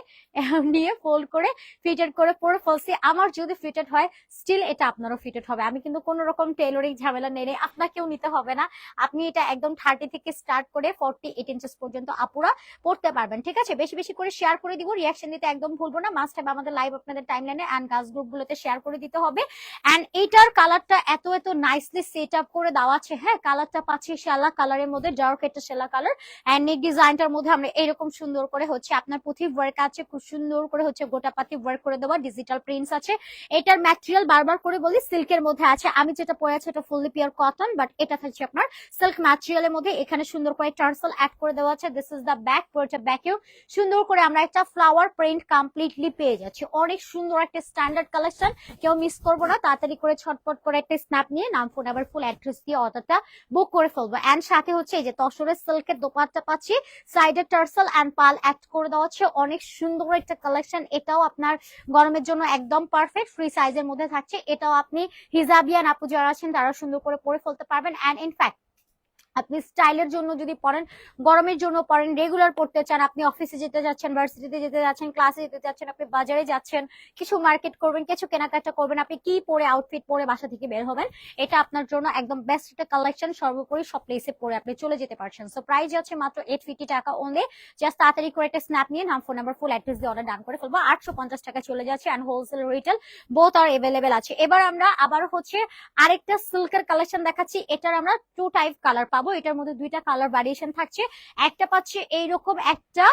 S1: নিয়ে ফোল্ড করে ফিটেড করে পরে ফেলছি। আমার যদি ফিটেড হয় স্টিল এটা আপনারও ফিটেড হবে। আমি কিন্তু কোনো রকম টেলরিং ঝামেলা নেই আপনাকেও নিতে হবে না। আপনি এটা একদম থার্টি থেকে স্টার্ট করে ফোরটি এইট ইঞ্চেস পর্যন্ত আপুরা পড়তে পারবেন, ঠিক আছে? বেশি বেশি করে শেয়ার করে দিব রিয়াকশন দিতে একদম ভুলবো না। মাস্ট হ্যাভ আমাদের লাইভ আপনাদের টাইম লাইনে অ্যান্ড গাছ গ্রুপ গুলোতে শেয়ার করে দিতে হবে। অ্যান্ড এইটার কালারটা এত এত নাইসলি সেট আপ করে দেওয়া আছে হ্যাঁ? কালারটা পাচ্ছি শ্যালা কালারের মধ্যে ডার্ক একটা শ্যালা কালার অ্যান্ড নেক ডিজাইনটার মধ্যে আমরা এরকম সুন্দর করে হচ্ছে আপনার পুঁথি ওয়ার্ক আছে, খুব সুন্দর করে হচ্ছে গোটা পাতি ওয়ার্ক করে দেওয়া ডিজিটাল প্রিন্টস আছে। এটার ম্যাটেরিয়াল বারবার করে বলি সিল্কের মধ্যে আছে। আমি যেটা পরে আছি এটা ফুললি পিওর কটন বাট এটা থাকছে আপনার সিল্ক ম্যাটেরিয়ালের মধ্যে। এখানে সুন্দর করে টার্সেল অ্যাড করে দেওয়া আছে। দিস ইজ দ্য ব্যাক পুরোটা ব্যাকেও সুন্দর করে আমরা একটা ফ্লাওয়ার প্রিন্ট কমপ্লিটলি পেয়ে যাচ্ছি। অনেক সুন্দর একটা স্ট্যান্ডার্ড কালেকশন কেউ মিস করব না, তাড়াতাড়ি করে ছটপট করে একটা স্ন্যাপ নিয়ে নাম ফোন আবার ফুল অ্যাড্রেস দিয়ে অর্ডারটা বুক করে ফেলব। এন্ড সাথে হচ্ছে এই যে তসরের সিল্কের দোপাট্টা পাচ্ছি সাইডে টার্সেল অ্যান্ড পাল অ্যাড করে দেওয়া হচ্ছে। অনেক সুন্দর একটা কালেকশন এটাও আপনার গরমের জন্য একদম পারফেক্ট ফ্রি সাইজের মধ্যে থাকছে। এটাও আপনি হিজাবিয়ান আপু যারা আছেন তারা সুন্দর করে পরে ফেলতে পারবেন। অ্যান্ড ইনফ্যাক্ট আপনি স্টাইলের জন্য যদি পড়েন, গরমের জন্য পড়েন রেগুলার পড়তে চান, আপনি অফিসে যেতে যাচ্ছেন ভার্সিটিতে যেতে যাচ্ছেন ক্লাসে যেতে যাচ্ছেন, আপনি বাজারে যাচ্ছেন, কিছু মার্কেট করবেন, কিছু কেনাকাটা করবেন, আপনি কি পরে আউটফিট পরে বাসা থেকে বের হবেন, এটা আপনার জন্য একদম বেস্ট একটা কালেকশন সর্বোপরি সব প্লেসে পরে আপনি চলে যেতে পারছেন। সো প্রাইস আছে মাত্র এইট ফিফটি টাকা অনলি জাস্ট তাড়াতাড়ি করে একটা স্ন্যাপ নিয়ে নাম ফোন নাম্বার ফুল অ্যাড্রেস দিয়ে অর্ডার ডান করে ফেলব। আটশো পঞ্চাশ টাকা চলে যাচ্ছে অ্যান্ড হোলসেল রিটেল বোথ আর এভেলেবেল আছে। এবার আমরা আবার হচ্ছে আরেকটা সিল্কের কালেকশন দেখাচ্ছি, এটার আমরা টু টাইপ কালার পাবো। এটার মধ্যে দুইটা কালার ভ্যারিয়েশন থাকছে। একটা পাচ্ছে এইরকম একটা,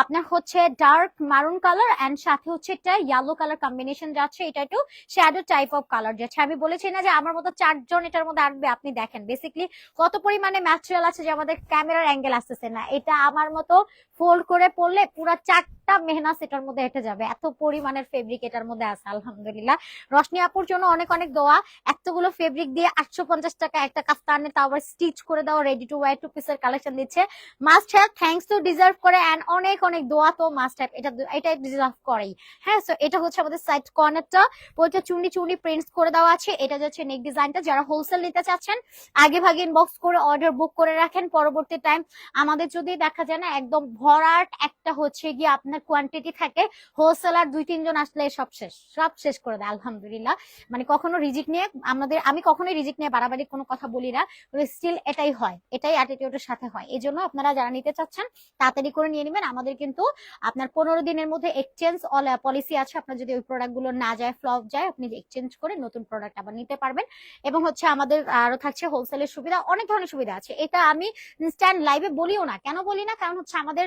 S1: আপনার হচ্ছে ডার্ক মারুন কালার অ্যান্ড সাথে হচ্ছে একটা ইয়েলো কালার কম্বিনেশন যাচ্ছে এটা একটু শ্যাডো টাইপ অফ কালার যাচ্ছে। আমি বলেছি না যে আমার মতো চারজন এটার মধ্যে আসবে, আপনি দেখেন। বেসিকলি কত পরিমাণে ম্যাটেরিয়াল আছে যে আমাদের ক্যামেরার অ্যাঙ্গেল আসতেছে না। এটা আমার মতো ফোল্ড করে পড়লে পুরো চারটা মেহনাস এটার মধ্যে হেঁটে যাবে। এত পরিমাণের ফেব্রিক এটার মধ্যে আছে, আলহামদুলিল্লাহ। রশনি আপুর জন্য অনেক অনেক দোয়া। এতগুলো ফেব্রিক দিয়ে আটশো পঞ্চাশ টাকা একটা কাফতানে তাও আবার স্টিচ করে দেওয়া রেডি টু ওয়ার টু পিসের কালেকশন দিচ্ছে। Must have thanks to deserve করে অ্যান্ড অনেক অনেক দোয়া তো মাস্ট হ্যাভ এটা এটা ডিজার্ভ করেই। হ্যাঁ সো এটা হচ্ছে আমাদের সাইড কর্নারটা বলতে চুনি চুনি প্রিন্টস করে দেওয়া আছে। এটা যাচ্ছে নেক ডিজাইনটা যারা হোলসেল নিতে চাচ্ছেন, আগে ভাগে ইনবক্স করে অর্ডার বুক করে রাখেন। পরবর্তী টাইম আমাদের যদি দেখা যায় না, একদম ভরাট একটা হচ্ছে গিয়ে আপনার কোয়ান্টিটি থাকে। হোলসেলার দুই, তিনজন আসলে সব শেষ সব শেষ করে দেয়, আলহামদুলিল্লাহ। মানে কখনো রিজিক নিয়ে আমাদের, আমি কখনোই রিজিক নিয়ে বাড়াবাড়ি কোনো কথা বলি না স্টিল এটাই হয়, এটাই অ্যাটিটিউডের সাথে হয়। এই জন্য আপনারা যারা নিতে চাচ্ছেন, তাড়াতাড়ি করে নিয়ে নেবেন। আমাদের কিন্তু আপনার পনেরো দিনের মধ্যে এক্সচেঞ্জ অল পলিসি আছে। আপনার যদি ওই প্রোডাক্টগুলো না যায় ফ্লপ যায়, আপনি এক্সচেঞ্জ করে নতুন প্রোডাক্ট আবার নিতে পারবেন। এবং হচ্ছে আমাদের আরও থাকছে হোলসেলের সুবিধা, অনেক ধরনের সুবিধা আছে। এটা আমি স্ট্যান্ড লাইভে বলিও না। কেন বলি না? কারণ হচ্ছে আমাদের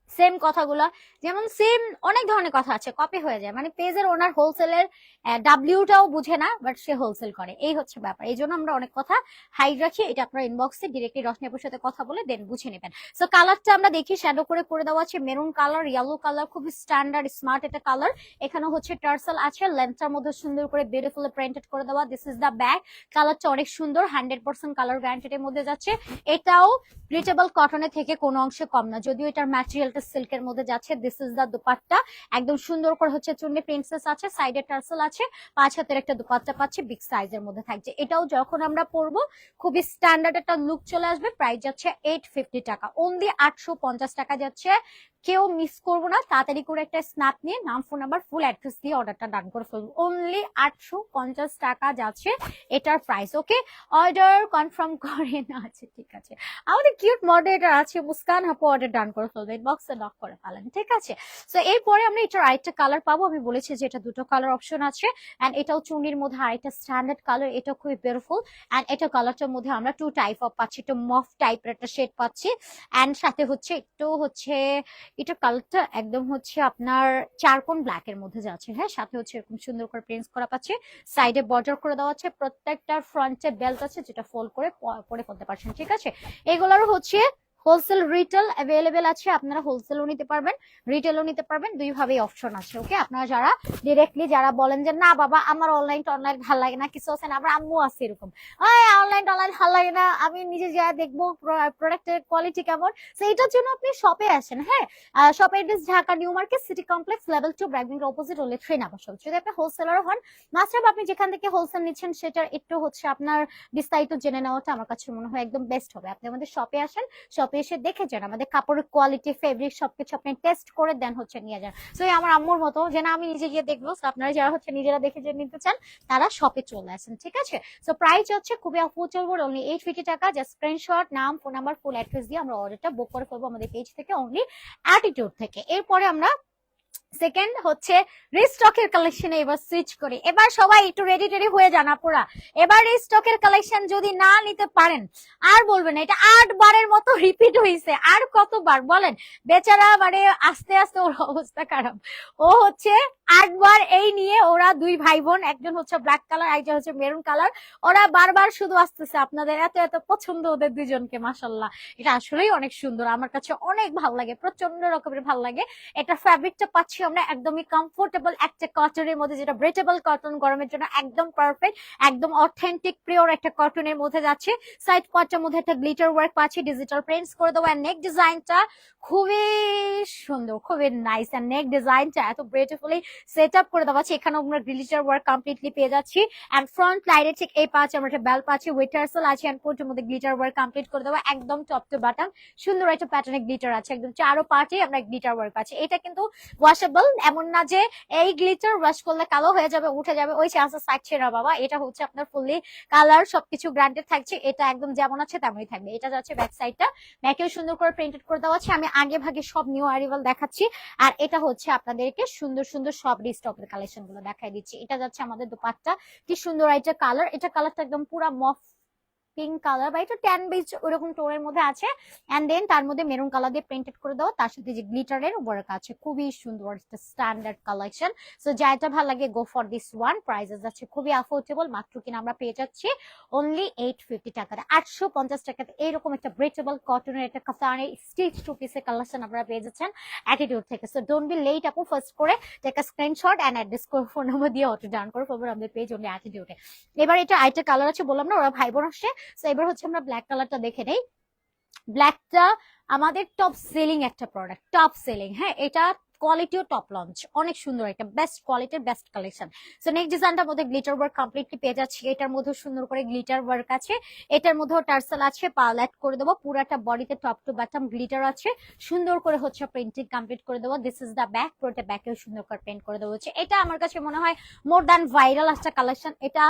S1: সেম কথাগুলো, যেমন সেম অনেক ধরনের কথা আছে কপি হয়ে যায়। মানে পেজের ওনার হোলসেলের ডাব্লিউটাও বুঝে না বাট সে হোলসেল করে। এই হচ্ছে ব্যাপার। এই জন্য আমরা অনেক কথা হাইড রাখি, এটা আপনার ইনবক্সে ডিরেক্টলি রশ্মি আপুর সাথে কথা বলে দেন বুঝে নেবেন। সো কালারটা আমরা দেখি শ্যাডো করে করে দেওয়া আছে মেরুন কালার ইয়েলো কালার খুব স্ট্যান্ডার্ড স্মার্ট একটা কালার এখানে হচ্ছে টার্সেল আছে লেন্থটার মধ্যে সুন্দর করে বিউটিফুল প্রিন্টেড করে দেওয়া। দিস ইজ দ্য ব্যাগ কালারটা অনেক সুন্দর হান্ড্রেড পার্সেন্ট কালার গ্যারান্টেড এর মধ্যে যাচ্ছে। এটাও ব্রিটেবল কটনের থেকে কোনো অংশে কম না, যদিও এটার ম্যাটেরিয়ালটা সিল্কের মধ্যে যাচ্ছে। This is the dupatta. একদম সুন্দর করে হচ্ছে চুন্নি প্রিন্সেস আছে সাইডে টার্সেল আছে, পাঁচ হাতের একটা দুপাট্টা পাচ্ছে বিগ সাইজের মধ্যে থাকছে। এটাও যখন আমরা পরবো, খুবই স্ট্যান্ডার্ড একটা লুক চলে আসবে। প্রাইস যাচ্ছে এইট ফিফটি টাকা। অনলি আটশো পঞ্চাশ টাকা যাচ্ছে। কেউ মিস করব না, তাড়াতাড়ি করে একটা স্ন্যাপ নিয়ে নাম ফোন নাম্বার ফুল অ্যাড্রেস দিয়ে অর্ডারটা ডান করে ফেলব। অনলি আটশো পঞ্চাশ টাকা যাচ্ছে এটার প্রাইস ওকে অর্ডার কনফার্ম করে না আছে ঠিক আছে। আমাদের কিউট মডারেটার আছে, মুস্কান হাপু অর্ডার ডান করে ফেলবে বক্সে লক করে ফেলেন, ঠিক আছে? সো এরপরে আমরা এটার আরেকটা কালার পাবো, আমি বলেছি যে এটা দুটো কালার অপশন আছে অ্যান্ড এটাও চুনির মধ্যে আরেকটা স্ট্যান্ডার্ড কালার এটা খুবই বিউটিফুল অ্যান্ড এটা কালারটার মধ্যে আমরা টু টাইপ অফ পাচ্ছি, একটু মফ টাইপের একটা শেড পাচ্ছি অ্যান্ড সাথে হচ্ছে, একটু হচ্ছে এটা কালারটা একদম হচ্ছে আপনার চারকোন ব্ল্যাক এর মধ্যে যাচ্ছে। হ্যাঁ সাথে হচ্ছে এরকম সুন্দর করে প্রিন্স করা পাচ্ছে। সাইডে বর্ডার করে দেওয়া আছে। প্রত্যেকটার ফ্রন্টে বেল্ট আছে যেটা ফোল্ড করে পরে করতে পারছেন, ঠিক আছে? এগুলোরও হচ্ছে হোলসেল রিটেল অ্যাভেলেবেল আছে, আপনারা হোলসেলও নিতে পারবেন, রিটেলও নিতে পারবেন দুই ভাবেই অপশন আছে ওকে আপনারা যারা ডিরেক্টলি যারা বলেন যে, না বাবা, আমার অনলাইন টনলাইন ভালো লাগে না, কিছু আছে না আবার আম্মু আছে এরকম। অনলাইন টনলাইন ভালো লাগে না, আমি নিজে যা দেখব প্রোডাক্টের কোয়ালিটি কেমন? তো এটার জন্য আপনি শপে আসেন হ্যাঁ? Shop address Dhaka new market city complex level two ব্র্যাকবিং opposite ওলে ট্রেন আবাসন যদি আপনি হোলসেলার হন মাস্টার আপনি যেখান থেকে হোলসেল নিচ্ছেন, সেটার একটু হচ্ছে আপনার বিস্তারিত জেনে নেওয়াটা আমার কাছে মনে হয় একদম বেস্ট হবে। আপনি আমাদের শপে আসেন শপে এসে দেখে যান, আমাদের কাপড়ের কোয়ালিটি ফেব্রিক সবকিছু আপনি টেস্ট করে দেন হচ্ছে নিয়ে যান। তো আমার আম্মুর মতো যে আমি নিজে গিয়ে দেখব। আপনারা যারা হচ্ছে নিজেরা দেখে যে নিতে চান, তারা শপে চলে আসেন, ঠিক আছে? সো প্রাইস হচ্ছে খুবই অফোর্ডেবল অনলি এইট ফিফটি টাকা। জাস্ট স্ক্রিনশট নাম ফোন নাম্বার ফুল অ্যাড্রেস দিয়ে আমরা অর্ডারটা বুক করে করব আমাদের পেজ থেকে অনলি অ্যাটিটিউড থেকে। এরপরে আমরা সেকেন্ড হচ্ছে রিস্টকের কালেকশনে এবার সুইচ করি। এবার সবাই একটু রেডি টেডি হয়ে যান আপুরা। এবার রিস্টকের কালেকশন যদি না নিতে পারেন, আর বলবেন এটা আট বারের মতো রিপিট হয়েছে আর কতবার? বলেন, বেচারা মানে আস্তে আস্তে ওর অবস্থা খারাপ। ও হচ্ছে আটবার এই নিয়ে ওরা দুই ভাই বোন একজন হচ্ছে ব্ল্যাক কালার একজন হচ্ছে মেরুন কালার ওরা বারবার শুধু আসতেছে আপনাদের, এত এত পছন্দ ওদের দুজনকে মাসাল্লাহ এটা আসলেই অনেক সুন্দর, আমার কাছে অনেক ভালো লাগে প্রচণ্ড রকমের ভালো লাগে। এটা ফ্যাব্রিকটা পাচ্ছি আমরা একদমই কমফোর্টেবল একটা কটনের মধ্যে, যেটা ব্রেটেবল কটন গরমের জন্য একদম পারফেক্ট একদম অথেন্টিক পিওর একটা কটনের মধ্যে যাচ্ছে। সাইড পার্টটার মধ্যে একটা গ্লিটার ওয়ার্ক পাচ্ছি ডিজিটাল প্রিন্টস করে দেবো। নেক ডিজাইনটা খুবই সুন্দর, খুবই নাইস আর নেক ডিজাইনটা এত ব্রেটিফুলি সেট আপ করে দেওয়া আছে। এখানে আমরা গ্লিটার ওয়ার্ক কমপ্লিটলি পেয়ে যাচ্ছি। এন্ড ফ্রন্ট লাইনের ঠিক এই পাচ্ছে আমরা একটা বেল পাচ্ছি উইটার্সেল আছে। এন্ড কোটের মধ্যে গ্লিটার ওয়ার্ক কমপ্লিট করে দেওয়া একদম টপ টু বাটন সুন্দর একটা প্যাটার্নের গ্লিটার আছে। একদম চারো পার্টে আমরা গ্লিটার ওয়ার্ক পাচ্ছি। এটা কিন্তু ওয়াশেবল এমন না যে এই গ্লিটার ওয়াশ করলে কালো হয়ে যাবে, উঠে যাবে, ওই চান্সেস থাকছে না বাবা। এটা হচ্ছে আপনার ফুললি কালার সবকিছু ব্র্যান্ডেড থাকছে। এটা একদম যেমন আছে তেমনই থাকবে। এটা যাচ্ছে ব্যাক সাইডটা ব্যাকেও সুন্দর করে প্রিন্টেড করে দেওয়া আছে। আমি আগে ভাগে সব নিউ অ্যারিভাল দেখাচ্ছি। আর এটা হচ্ছে আপনাদেরকে সুন্দর সুন্দর সব রিস্টকের কালেকশনগুলো দেখাই দিচ্ছি। এটা যাচ্ছে আমাদের দোপাট্টা। কি সুন্দর একটা কালার এটা কালারটা একদম পুরা মফ পিঙ্ক কালার বা একটু ট্যান বেজ ওরকম টোনের মধ্যে আছে। এন্ড দেন তার মধ্যে মেরুন কালার দিয়ে প্রিন্টেড করে দেওয়া তার সাথে যে গ্লিটারের ওয়ার্ক আছে, খুবই সুন্দর স্ট্যান্ডার্ড কালেকশন সো যেটা ভালো লাগে go for this one prices আছে খুবই অ্যাফোর্ডেবল মাত্র কিনা আমরা পেয়ে যাচ্ছি অনলি এইট ফিফটি টাকাতে আটশো পঞ্চাশ টাকাতে এইরকম একটা ব্রেচেবল কটনের একটা কাফতানের স্টিচ টু পিসের কালেকশন আপনারা পেয়ে যাচ্ছেন অ্যাটিটিউড থেকে। সো ডোন্ট বি লেট আপু ফার্স্ট করে take a screenshot and address করে ফোন নম্বর দিয়ে অটো ডাউন করে ফেলব আমাদের পেজ অনলি অ্যাটিটিউডে এবার এটা আইটা কালার আছে, বললাম না, ওরা ভাই বোন আসছে। তো এবার হচ্ছে আমরা ব্ল্যাক কালারটা দেখে নেই। ব্ল্যাকটা আমাদের টপ সেলিং একটা প্রোডাক্ট টপ সেলিং হ্যাঁ? এটা কোয়ালিটিও টপ লঞ্চ অনেক সুন্দর একটা বেস্ট কোয়ালিটির বেস্ট কালেকশন সো নেক্সট ডিজাইনটার মধ্যে গ্লিটার ওয়ার্ক কমপ্লিটলি পেয়ে যাচ্ছি। এটার মধ্যে সুন্দর করে গ্লিটার ওয়ার্ক আছে। এটার মধ্যেও টার্সেল আছে অ্যাড করে দেবো। পুরাটা বডিতে টপ টু বাটম গ্লিটার আছে। সুন্দর করে হচ্ছে প্রিন্টিং কমপ্লিট করে দেবো। দিস ইজ দ্য ব্যাক পুরোটা ব্যাকেও সুন্দর করে প্রিন্ট করে দেবো হচ্ছে। এটা আমার কাছে মনে হয় মোর দ্যান ভাইরাল একটা কালেকশন এটা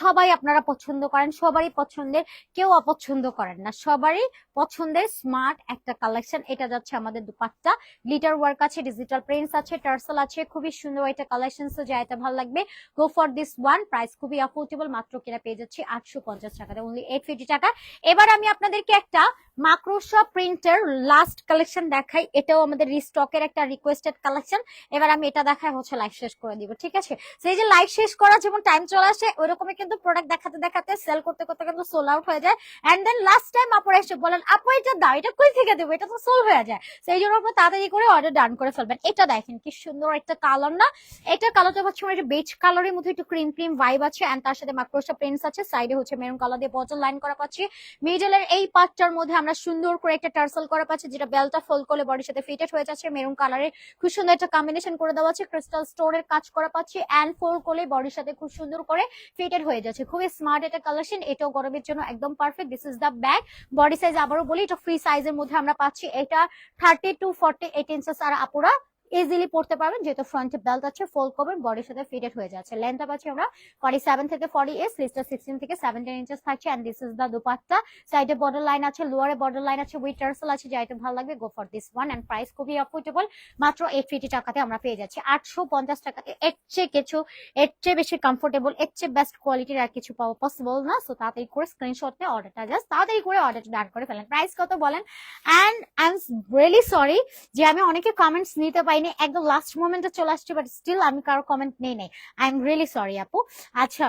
S1: সবাই আপনারা পছন্দ করেন, সবারই পছন্দের, কেউ অপছন্দ করেন না। সবারই পছন্দের স্মার্ট একটা কালেকশন এটা যাচ্ছে আমাদের দুপাট্টা। গ্লিটার ওয়ার্ক আছে ডিজিটাল প্রিন্টস আছে টার্সেল আছে, খুবই সুন্দর একটা কালেকশন সো যা এটা ভালো লাগবে। Go for this one price খুবই অ্যাফোর্ডেবল মাত্র কিনা পেয়ে যাচ্ছি আটশো পঞ্চাশ টাকাতে অনলি এইট টাকা। এবার আমি আপনাদেরকে একটা মাক্রোসা প্রিন্টের লাস্ট কালেকশন দেখাই, এটাও আমাদের রিস্টকের একটা রিকোয়েস্টেড কালেকশন এবার আমি এটা দেখাই হচ্ছে লাইভ শেষ করে দিব, ঠিক আছে? সেই যে লাইভ শেষ করা যেমন টাইম চলে আসে, ওইরকমই কিন্তু প্রোডাক্ট দেখাতে দেখাতে সেল করতে করতে কিন্তু সোল আউট হয়ে যায়। এন্ড দেন লাস্ট টাইম আপুরা এসে বলেন, আপু, এটা দাও, এটা কই থেকে দেবো? এটা তো সোল হয়ে যায়। সেই জন্য আপনি তাড়াতাড়ি করে অর্ডার ডান করে ফেলবেন। এটা দেখেন কি সুন্দর একটা কালার না? এটা কালারটা হচ্ছে আমার বেজ কালারের মধ্যে একটু ক্রিম ক্রিম ভাইব আছে এন্ড তার সাথে মাক্রোসা প্রিন্টস আছে সাইডে হচ্ছে মেরুন কালার দিয়ে বটল লাইন করা পাচ্ছি। মিডলের এই পার্টটার মধ্যে আমরা সুন্দর করে একটা টার্সেল করা পাচ্ছি, যেটা বেলটা ফোল্ড করলে বডির সাথে ফিটেড হয়ে যাচ্ছে মেরুন কালারের খুব সুন্দর একটা কম্বিনেশন করে দেওয়া আছে ক্রিস্টাল স্টোনের কাজ করা পাচ্ছি অ্যান্ড ফোল্ড করলে বডির সাথে খুব সুন্দর করে ফিটেড হয়ে যাচ্ছে। খুবই স্মার্ট একটা কালেকশন এটাও গরমের জন্য একদম perfect this is the bag body size আবারও বলি, এটা ফ্রি সাইজের মধ্যে আমরা পাচ্ছি, এটা thirty two forty eight inches আর আপুরা
S2: ইজিলি পড়তে পারবেন, যেহেতু ফ্রন্টে বেল্ট আছে ফোল্ড করবেন বডির সাথে ফিটেড হয়ে যাচ্ছে। লেন্থটা পাচ্ছি আমরা ফর্টি সেভেন থেকে ফর্টি এইট স্লিভসটা সিক্সটিন থেকে সেভেন্টিন ইঞ্চেস থাকছে and this is the dupatta. সাইডে বর্ডার লাইন আছে লোয়ারে বর্ডার লাইন আছে উইথ টার্সেল আছে যেটা ভালো লাগবে go for this one and price খুবই অ্যাফোর্ডেবল মাত্র এইট ফিফটি টাকাতে আমরা পেয়ে যাচ্ছি। আটশো পঞ্চাশ টাকাতে এর চেয়ে কিছু, এর চেয়ে বেশি কমফোর্টেবল এর চেয়ে বেস্ট কোয়ালিটির আর কিছু পাওয়া পসিবল না। সো তাড়াতাড়ি করে স্ক্রিনশট অর্ডারটা জাস্ট তাড়াতাড়ি করে অর্ডারটা ডান করে ফেলেন। প্রাইস কত বলেন? And I am really sorry যে আমি অনেকে কমেন্টস নিতে পাইনি একদম লাস্ট মোমেন্টে চলে আসছে বাট স্টিল আমি কারও কমেন্ট নেই নেই। আই এম রিয়েলি সরি আপু। আচ্ছা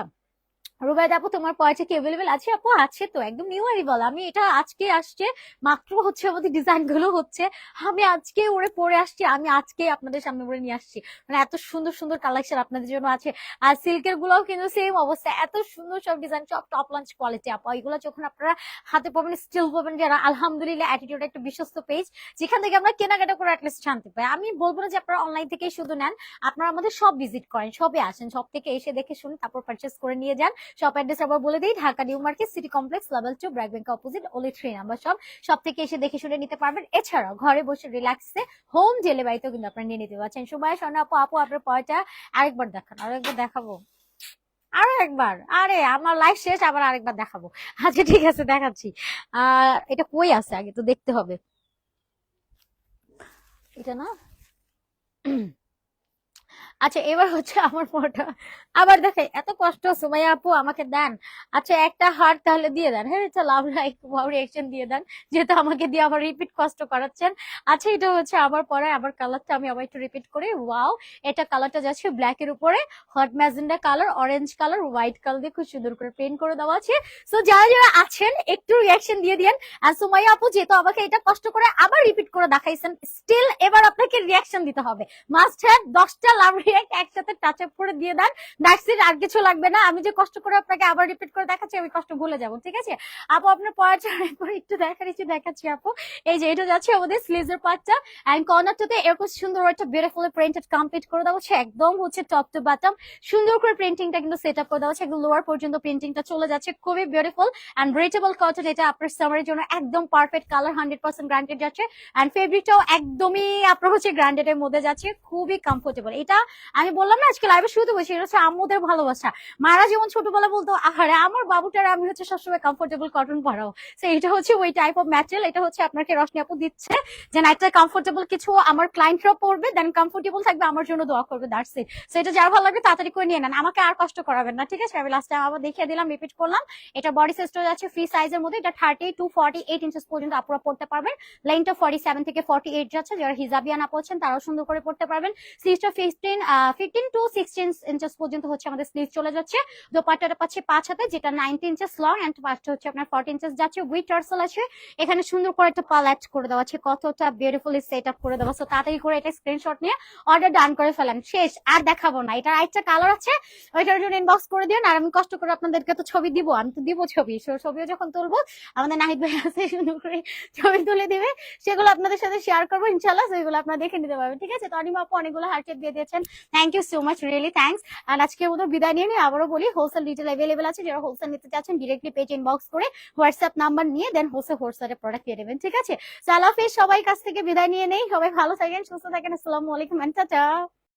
S2: রুবাইদ আপু তোমার পয়সা কি অ্যাভেলেবেল আছে আপু, আছে তো, একদম নিউ বল আমি এটা আজকে আসছে, মাত্র হচ্ছে আমাদের ডিজাইনগুলো হচ্ছে। আমি আজকে ওরে পরে আসছি, আমি আজকে আপনাদের সামনে পরে নিয়ে আসছি। মানে এত সুন্দর সুন্দর কালেকশন আপনাদের জন্য আছে। আর সিল্কের গুলোও কিন্তু সেম অবস্থা। এত সুন্দর সব ডিজাইন সব টপ লঞ্চ কোয়ালিটি আপু। এগুলো যখন আপনারা হাতে পাবেন স্টিল পাবেন যারা আলহামদুলিল্লাহ অ্যাটিটিউড একটা বিশ্বস্ত পেজ যেখান থেকে আমরা কেনাকাটা করে অ্যাটলিস্ট শান্তি পাই আমি বলব না যে আপনারা অনলাইন থেকে শুধু নেন, আপনারা আমাদের সব ভিজিট করেন, সবে আসেন, সব থেকে এসে দেখে শুনে তারপর পারচেস করে নিয়ে যান। শপ অ্যাড্রেস আবার বলে দিই, Dhaka new market, city complex level two BRAC bank opposite ওলি থ্রি নাম্বার সব সব থেকে এসে দেখে শুনে নিতে পারবেন। এছাড়াও ঘরে বসে রিল্যাক্সে হোম ডেলিভারিতেও কিন্তু আপনারা নিয়ে নিতে পারছেন। সময় স্বর্ণ আপু আপু, আপনার পয়টা আরেকবার দেখান, আরেকবার দেখাবো। আরও একবার, আরে আমার লাইফ শেষ, আবার আরেকবার দেখাবো। আচ্ছা ঠিক আছে, দেখাচ্ছি। আহ এটা কই আছে? আগে তো দেখতে হবে। এটা না? আচ্ছা এবার হচ্ছে আমার ফটো আবার দেখে এত কষ্ট, সুমাইয়া আপু আমাকে দেন। আচ্ছা একটা হার তাহলে দিয়ে দেন। হ্যাঁ চলো, আমরা একটু রিয়েকশন দিয়ে দেন, যেহেতু আমাকে দিয়ে আবার রিপিট কষ্ট করাচ্ছেন। আচ্ছা এটা হচ্ছে আবার পরে আবার কালারটা আমি আবার একটু রিপিট করি। ওয়াও এটা কালারটা যাচ্ছে ব্ল্যাক এর উপরে। Hot magenta colour orange colour white colour দিয়ে খুব সুন্দর করে পেন্ট করে দেওয়া আছে। সো যারা যারা আছেন, একটু রিয়াকশন দিয়ে দিয়েন। আর সুমাইয়া আপু যেহেতু আমাকে এটা কষ্ট করে আবার রিপিট করে দেখাইছেন স্টিল এবার আপনাকে রিয়াকশন দিতে হবে। মাস্ট হ্যাভ দশটা লাভ একসাথে টাচ আপ করে দিয়ে দেন। আর কিছু লাগবে না। আমি যে কষ্ট করে আপনাকে আবার রিপিট করে দেখাচ্ছি, আমি কষ্ট ভুলে ঠিক আছে? আপু, আপনার একটু দেখা দিচ্ছি দেখাচ্ছি, আপু। এই যে, এটা যাচ্ছে আমাদের এন্ড কর্নারটাতে এরকম সুন্দর একটা বিউটিফুল প্রিন্টেড কমপ্লিট করে দেওয়া হচ্ছে। একদম হচ্ছে টপ টু বাটম সুন্দর করে প্রিন্টিংটা কিন্তু সেট আপ করে দেওয়া হচ্ছে। একদম লোয়ার পর্যন্ত প্রিন্টিংটা চলে যাচ্ছে। খুবই বিউটিফুল এন্ড ব্রেটেবল কটন এটা আপনার সামারের জন্য একদম perfect colour hundred percent guaranteed যাচ্ছে। এন্ড ফেব্রিকটাও একদমই আপনার হচ্ছে গ্রান্ডেড এর মধ্যে যাচ্ছে। খুবই কমফোর্টেবল এটা আমি বললাম না, আজকে লাইভে শুরুতে বলছি এটা হচ্ছে আম্মুদের ভালোবাসা। মারা যেমন ছোটবেলা বলতো, আহারে, আমার বাবুটার আমি হচ্ছে সবসময় কমফোর্টেবল কটন পরাও। তো এটা হচ্ছে ওই টাইপ অফ ম্যাটেরিয়াল এটা হচ্ছে আপনাকে রশনি আপু দিচ্ছে, যে না একটা কমফোর্টেবল কিছু আমার ক্লায়েন্টরা পড়বে দেন কমফোর্টেবল থাকবে, আমার জন্য দোয়া করবে দ্যাটস ইট সো এটা যার ভালো লাগবে, তাড়াতাড়ি করে নিয়ে নেন। আমাকে আর কষ্ট করাবেন না, ঠিক আছে? আমি লাস্ট টাইম আবার দেখিয়ে দিলাম রিপিট করলাম। এটা বডি সাইজটা যাচ্ছে ফ্রি সাইজের মধ্যে, এটা thirty two forty eight inches পর্যন্ত আপনারা পড়তে পারবেন। লাইনটা ফর্টি সেভেন থেকে ফর্টি এইট যাচ্ছে, যারা হিজাবিয়ানা পড়ছেন তারাও সুন্দর করে পড়তে পারবেন। স্লিভটা fifteen fifteen two sixteen inches পর্যন্ত হচ্ছে আমাদের স্লিভ চলে যাচ্ছে। দোপাট্টাটা পাচ্ছে পাঁচ হাতে, যেটা নাইনটি ইঞ্চেস লং অ্যান্ড পাঁচটা হচ্ছে আপনার ফর্টি ইঞ্চেস যাচ্ছে। উইথ টার্সেল আছে। এখানে সুন্দর করে একটা পাল অ্যাড করে দেওয়া আছে। কতটা বিউটিফুলি সেট আপ করে দেওয়া। সো তাড়াতাড়ি করে এটা স্ক্রিনশট নিয়ে অর্ডার ডান করে ফেলেন। শেষ, আর দেখাবো না। এটা আরেকটা কালার আছে। ওইটার জন্য ইনবক্স করে দিন। আর আমি কষ্ট করে আপনাদেরকে তো ছবি দিব। আমি তো দিব ছবি। ছবিও যখন তুলবো, আমাদের নাহিদ ভাই আছে সুন্দর করে ছবি তুলে দিবে। সেগুলো আপনাদের সাথে শেয়ার করব। ইনশাল্লাহ সেগুলো আপনারা দেখে নিতে পারবেন। ঠিক আছে? তো, অনিমা আপু অনেকগুলো হার্টেড দিয়ে দিয়েছেন। Thank you so much really thanks আর আজকের মতো বিদায় নিয়ে নিয়ে আবারও বলি হোলসেল রিটেল অ্যাভেলেবেল আছে। যারা হোলসেল নিতে চাচ্ছেন ডিরেক্টলি পেজ ইনবক্স করে হোয়াটসঅ্যাপ নাম্বার নিয়ে দেন হোলসেল হোলসেলের প্রোডাক্ট পেয়ে নেবেন ঠিক আছে? সালাফিস সবাই কাছ থেকে বিদায় নিয়ে নেই। সবাই ভালো থাকেন, সুস্থ থাকেন। আসসালামু আলাইকুম টাটা